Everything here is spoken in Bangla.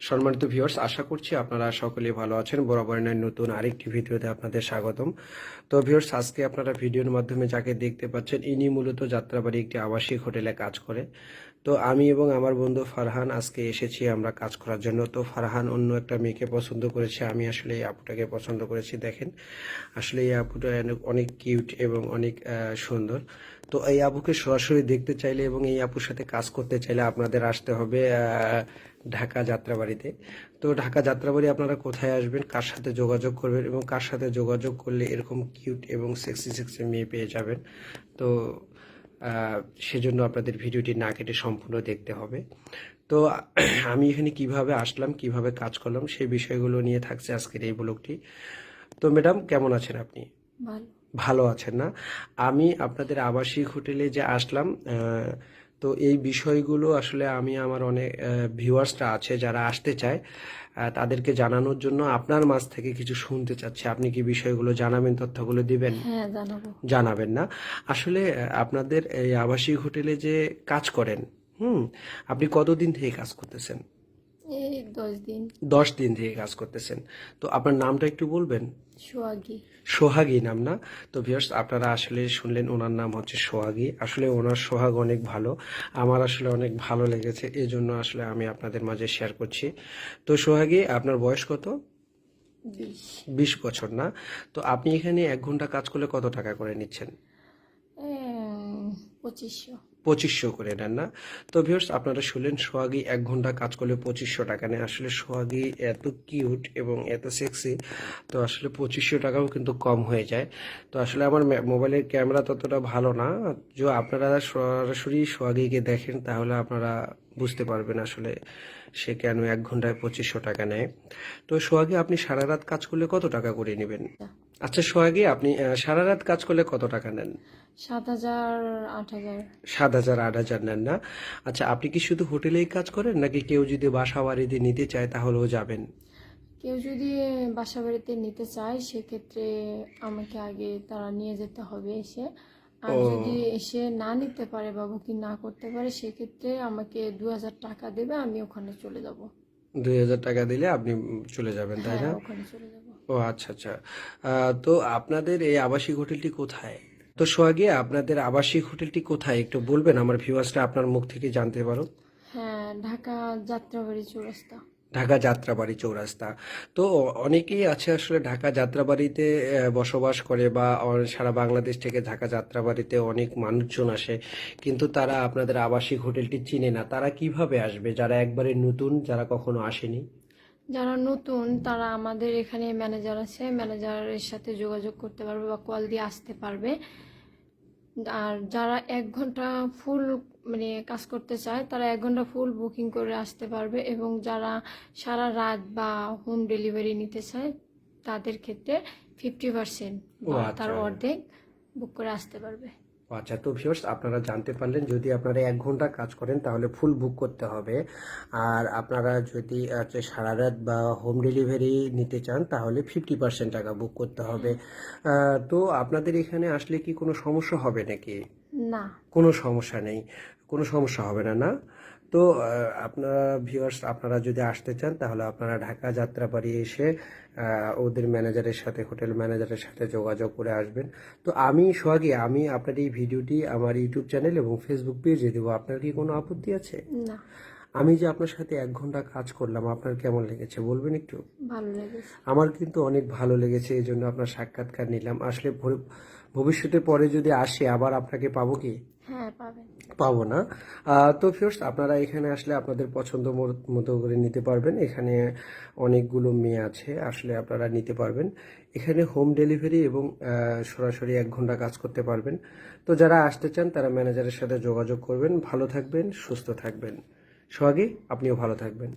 সম্মানিত ভিউয়ার্স আশা করছি আপনারা সকলে ভালো আছেন। বরাবরের নতুন আরেকটি ভিডিওতে আপনাদের স্বাগতম। তো ভিউয়ার্স আজকে আপনারা ভিডিওর মাধ্যমে যাকে দেখতে পাচ্ছেন, ইনি মূলত যাত্রাবাড়ি একটি আবাসিক হোটেলে কাজ করে। তো আমি এবং আমার বন্ধু ফারহান আজকে এসেছি আমরা কাজ করার জন্য। তো ফারহান, অন্য একটা মেয়েকে পছন্দ করেছে। আমি আসলে এই আপুটাকে পছন্দ করেছি, দেখেন। আসলে এই আপুটা অনেক- কিউট এবং অনেক সুন্দর। তো এই আপুকে সরাসরি দেখতে চাইলে এবং এই আপুর সাথে কাজ করতে চাইলে আপনাদের আসতে হবে ঢাকা যাত্রাবাড়িতে। তো ঢাকা যাত্রাবাড়ি আপনারা কোথায় আসবেন, কার সাথে যোগাযোগ করবেন এবং কার সাথে যোগাযোগ করলে এরকম কিউট এবং সেক্সি সেক্সি মেয়ে পেয়ে যাবেন। তো সেজন্য আপনাদের ভিডিওটি না কেটে সম্পূর্ণ দেখতে হবে। তো আমি এখানে কীভাবে আসলাম কীভাবে কাজ করলাম সেই বিষয়গুলো নিয়ে থাকছে আজকের এই ব্লগটি। তো ম্যাডাম কেমন আছেন আপনি? ভালো। আছেন না? আমি আপনাদের আবাসিক হোটেলে যে আসলাম তো এই বিষয়গুলো আসলে আমি আমার অনেক ভিউয়ার্সরা আছে যারা আসতে চায় তাদেরকে জানানোর জন্য আপনার মাছ থেকে কিছু শুনতে চাচ্ছি। আপনি কি বিষয়গুলো জানাবেন তথ্যগুলো দিবেন? হ্যাঁ জানাবেন না। আসলে আপনাদের এই আবাসিক হোটেলে যে কাজ করেন হুম আপনি কতদিন থেকে কাজ করতেছেন? এই দশ দিন। দশ দিন থেকে কাজ করতেছেন। তো আপনার নামটা একটু বলবেন? সোয়াগি সোহাগী নাম না? তো ভিউয়ার্স আপনারা আসলে শুনলেন ওনার নাম হচ্ছে সোহাগী। আসলে ওনার সোহাগ অনেক ভালো। আমার আসলে অনেক ভালো লেগেছে। এই জন্য আসলে আমি আপনাদের মাঝে শেয়ার করছি। তো সোহাগী আপনার বয়স কত? বিশ। বিশ বছর না? তো আপনি এখানে এক ঘণ্টা কাজ করলে কত টাকা করে নিচ্ছেন? পঁচিশশো। পঁচিশশো করে নেন না। তো ভিউয়ার্স আপনারা শুনলেন সোহাগী এক ঘণ্টা কাজ করলে পঁচিশশো টাকা নেয়। আসলে সোহাগী এত কিউট এবং এত সেক্সি তো আসলে পঁচিশশো টাকাও কিন্তু কম হয়ে যায়। তো আসলে আমার মোবাইলের ক্যামেরা ততটা ভালো না। যে আপনারা সরাসরি সোহাগীকে দেখেন, তাহলে আপনারা বুঝতে পারবেন আসলে সে কেন এক ঘন্টায় পঁচিশশো টাকা নেয়। তো সোহাগী, আপনি সারা রাত কাজ করলে কত টাকা করে নেবেন? আচ্ছা সোহাগী আপনি সারা রাত কাজ করলে কত টাকা নেন? সাত হাজার আট হাজার। সাত হাজার আট হাজার নেন না? আচ্ছা আপনি কি শুধু হোটেলেই কাজ করেন নাকি কেউ যদি বাসা বাড়িতে নিতে চায় তাহলেও যাবেন? কেউ যদি বাসা বাড়িতে নিতে চায় সেক্ষেত্রে আমাকে আগে তারা নিয়ে যেতে হবে এসে। আর যদি এসে না নিতে পারে বা বুকিং না করতে পারে সেক্ষেত্রে আমাকে দু হাজার টাকা দেবে আমি ওখানে চলে যাব। দুই হাজার টাকা দিলে আপনি চলে যাবেন তাই না? হ্যাঁ ওখানে চলে যাব। ও আচ্ছা আচ্ছা। তো আপনাদের এই আবাসিক হোটেলটি কোথায়? তো সোহাগী আপনাদের আবাসিক হোটেলটি কোথায়? একটু বলবেন আমার ভিউয়ার্সরা আপনার মুখ থেকে জানতে পারো হ্যাঁ ঢাকা যাত্রাবাড়ি চৌরাস্তা। ঢাকা যাত্রাবাড়ি চৌরাস্তা। তো অনেকেই আছে আসলে ঢাকা যাত্রাবাড়িতে বসবাস করে বা সারা বাংলাদেশ থেকে ঢাকা যাত্রাবাড়িতে অনেক মানুষজন আসে। কিন্তু তারা আপনাদের আবাসিক হোটেলটি চিনে না। তারা কীভাবে আসবে? যারা একবারে নতুন যারা কখনো আসেনি? যারা নতুন তারা আমাদের এখানে ম্যানেজার আছে। ম্যানেজারের সাথে যোগাযোগ করতে পারবে বা কল দিয়ে আসতে পারবে। আর যারা এক ঘণ্টা ফুল মানে কাজ করতে চায় তারা এক ঘণ্টা ফুল বুকিং করে আসতে পারবে এবং যারা সারা রাত বা হোম ডেলিভারি নিতে চায় তাদের ক্ষেত্রে ফিফটি পার্সেন্ট আচ্ছা। তার অর্ধেক বুক করে আসতে পারবে। আচ্ছা তো ভিউয়ার্স আপনারা জানতে পারলেন যদি আপনারা এক ঘণ্টা কাজ করেন তাহলে ফুল বুক করতে হবে। আর আপনারা যদি হচ্ছে সারা রাত বা হোম ডেলিভারি নিতে চান তাহলে ফিফটি পার্সেন্ট টাকা বুক করতে হবে। তো আপনাদের এখানে আসলে কি কোনো সমস্যা হবে নাকি? না। কোনো সমস্যা নেই। কোনো সমস্যা হবে না না? তো আপনারা ভিউয়ার্স আপনারা যদি আসতে চান, তাহলে আপনারা ঢাকা যাত্রা বাড়ি এসে ওদের ম্যানেজারের সাথে হোটেল ম্যানেজারের সাথে যোগাযোগ করে আসবেন। তো আমি, সোহাগী, আমি আপনার এই ভিডিওটি আমার ইউটিউব চ্যানেল এবং ফেসবুক পেজে দেবো। আপনার কি কোনো আপত্তি আছে? না। আমি যে আপনার সাথে এক ঘণ্টা কাজ করলাম আপনার কেমন লেগেছে বলবেন একটু? ভালো লেগেছে। আমার কিন্তু অনেক ভালো লেগেছে এই জন্য আপনার সাক্ষাৎকার নিলাম। আসলে ভবিষ্যতে পরে যদি আসে আবার আপনাকে পাবো কি? হ্যাঁ পাবেন পাবো না। তো ফিরস আপনারা এখানে আসলে আপনাদের পছন্দ মতো করে নিতে পারবেন। এখানে অনেকগুলো মেয়ে আছে আসলে আপনারা নিতে পারবেন। এখানে হোম ডেলিভারি এবং সরাসরি এক ঘণ্টা কাজ করতে পারবেন। তো যারা আসতে চান তারা ম্যানেজারের সাথে যোগাযোগ করবেন। ভালো থাকবেন সুস্থ থাকবেন। সোহাগী আপনিও ভালো থাকবেন।